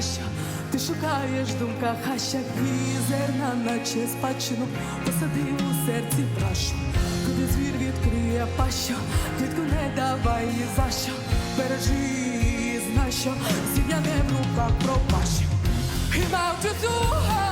нащо, ти шукаєш в думках, а зерна, наче спадщину, посадив у серці прашу, куди звір відкриє пащу, Дітку не давай ні за що, бережи, знай, що. Сім'яне в руках пропащу. Хіба auf die Suche,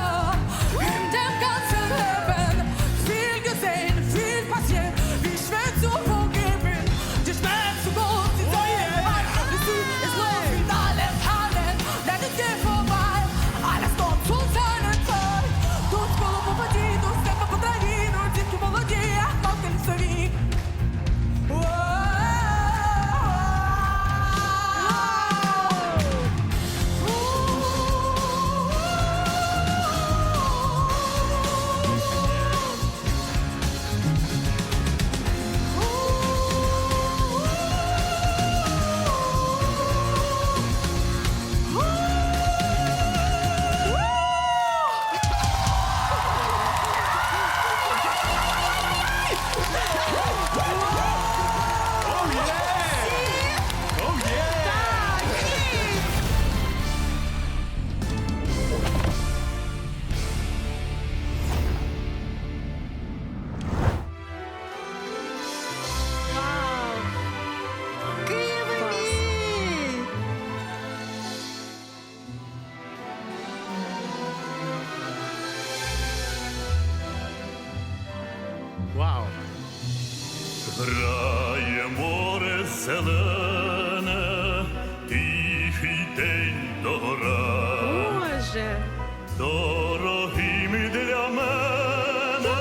дорогими для мене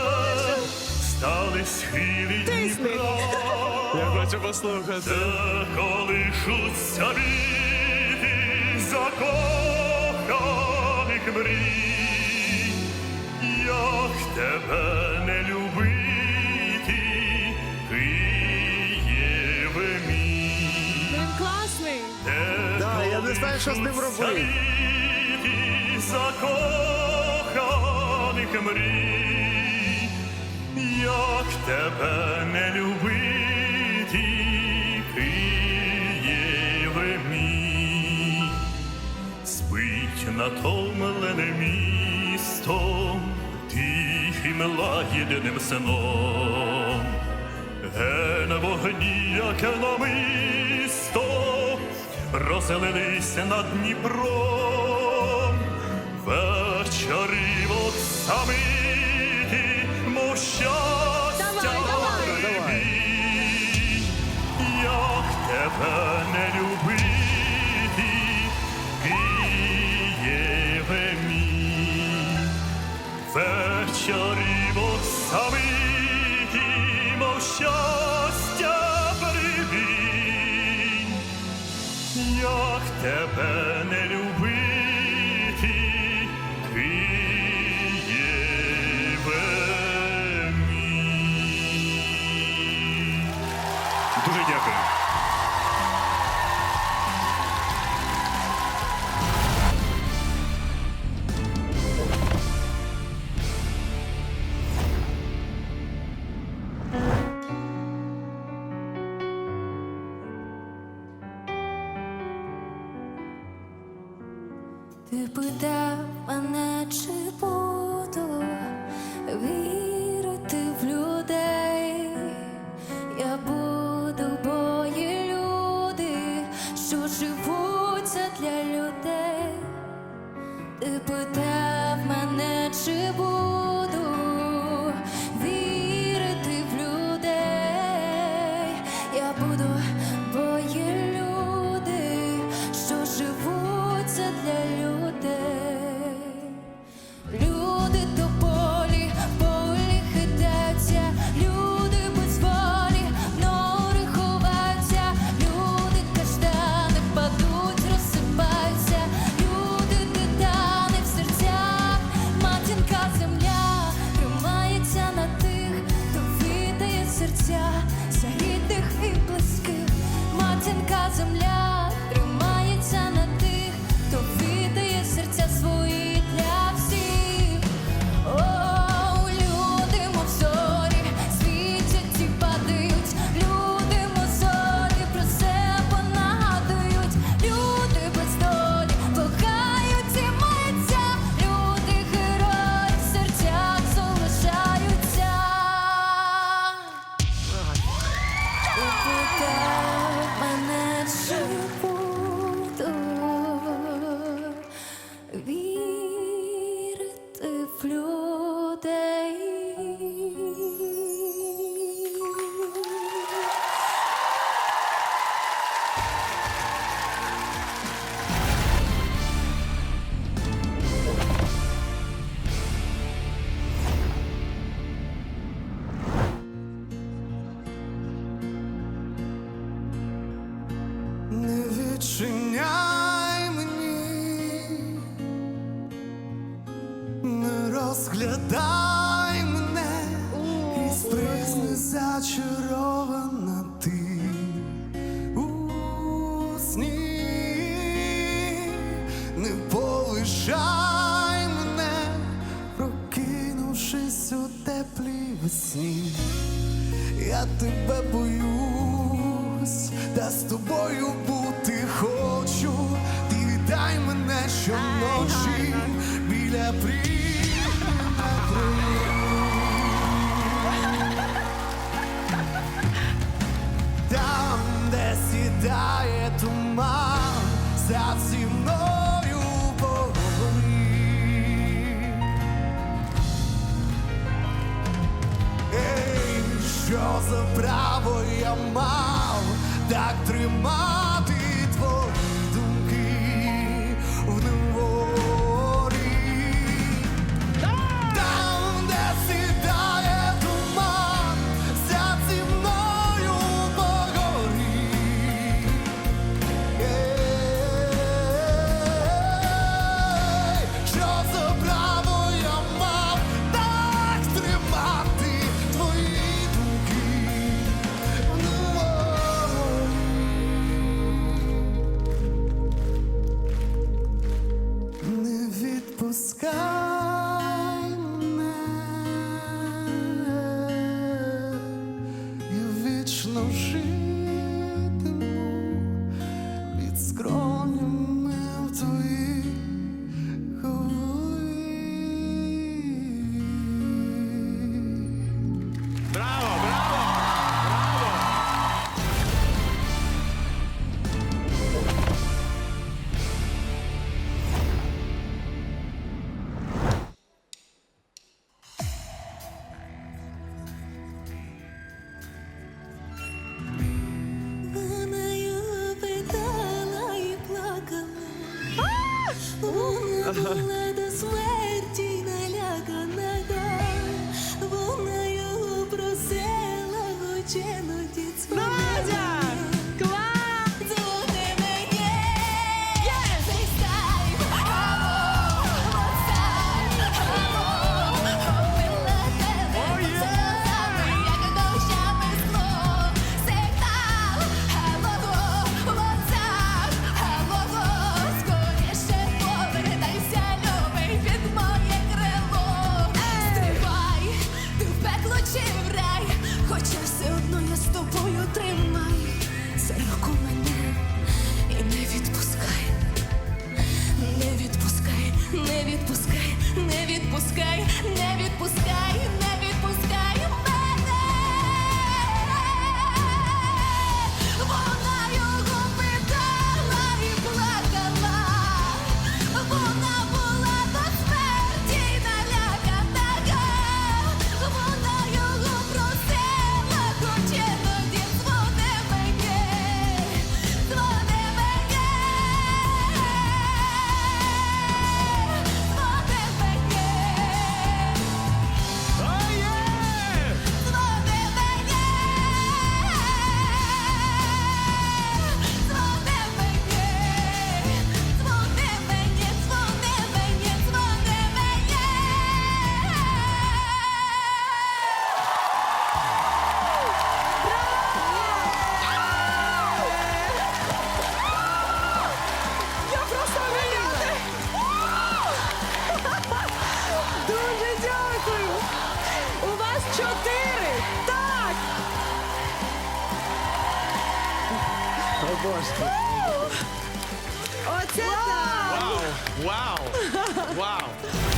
стали схилі Тисни. Дніпра, Я хочу послухати. де колишуться віти закоханих мрій, як тебе не любити, Києве мій. Він класний! Да, я не знаю, що з ним робити. Закоханих мрій, як тебе не любити, Києве мій, спить натомлене місто, тихим лагідним сном. Ге на вогні, яке намисто, розлилися над Дніпром, вечорівок самити, мов щастя давай. як тебе не любити, Києве мій. Вечорівок самиті, мов щастя привінь, як тебе не любити, Ти питав мене, чи буду вірити в людей. Я буду, бо є люди, що живуться для людей. Ти питав згадай мене, крізь призми зачарована ти у сні, не полишай мене, прокинувшись у теплій весні. Я тебе боюсь, та з тобою бути хочу. Ти дай мене щоночі біля прірваного Там, де сідає туман, сяд зі мною поговори. Ей, що за право я мав так тримати Вона до смерті налякана. Вона його просила, хоч руку мене і не відпускай, не відпускай, не відпускай, не відпускай, не відпускай, не чотири! Так! О, Боже! Оце так! Вау! Вау! Вау!